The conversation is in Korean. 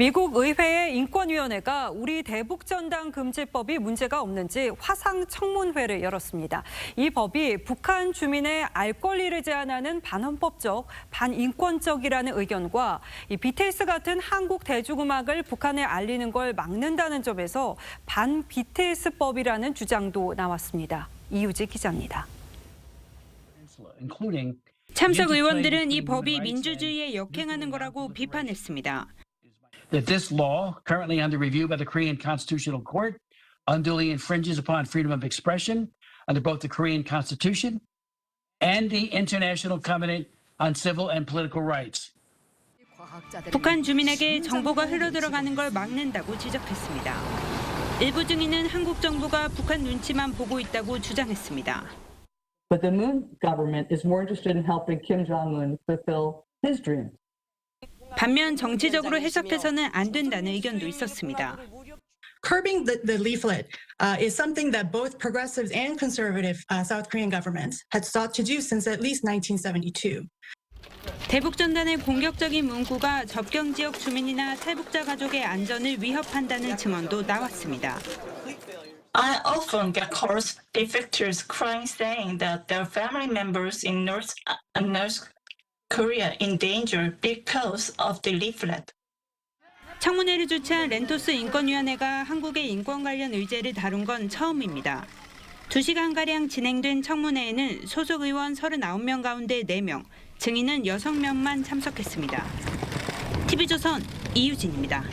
미국 의회의 인권위원회가 우리 대북전단 금지법이 문제가 없는지 화상 청문회를 열었습니다. 이 법이 북한 주민의 알 권리를 제한하는 반헌법적, 반인권적이라는 의견과 이 BTS 같은 한국 대중음악을 북한에 알리는 걸 막는다는 점에서 반 BTS법이라는 주장도 나왔습니다. 이유지 기자입니다. 참석 의원들은 이 법이 민주주의에 역행하는 거라고 비판했습니다. that this law, currently under review by the Korean Constitutional Court, unduly infringes upon freedom of expression under both the Korean Constitution and the International Covenant on Civil and Political Rights. 북한 주민에게 정보가 흘러들어가는 걸 막는다고 지적했습니다. 일부 증인은 한국 정부가 북한 눈치만 보고 있다고 주장했습니다. But the Moon government is more interested in helping Kim Jong un fulfill his dreams. 반면 정치적으로 해석해서는 안 된다는 의견도 있었습니다. curbing the, the leaflet uh, is something that both progressives and conservative uh, South Korean governments had sought to do since at least 1972. 대북 전단의 공격적인 문구가 접경 지역 주민이나 탈북자 가족의 안전을 위협한다는 증언도 나왔습니다. I often get calls defectors crying saying that their family members in North, uh, North Korea in danger because of the leaflet. 청문회를 주최한 렌토스 인권위원회가 한국의 인권 관련 의제를 다룬 건 처음입니다. 2시간가량 진행된 청문회에는 소속 의원 39명 가운데 4명, 증인은 6명만 참석했습니다. TV조선 이유진입니다.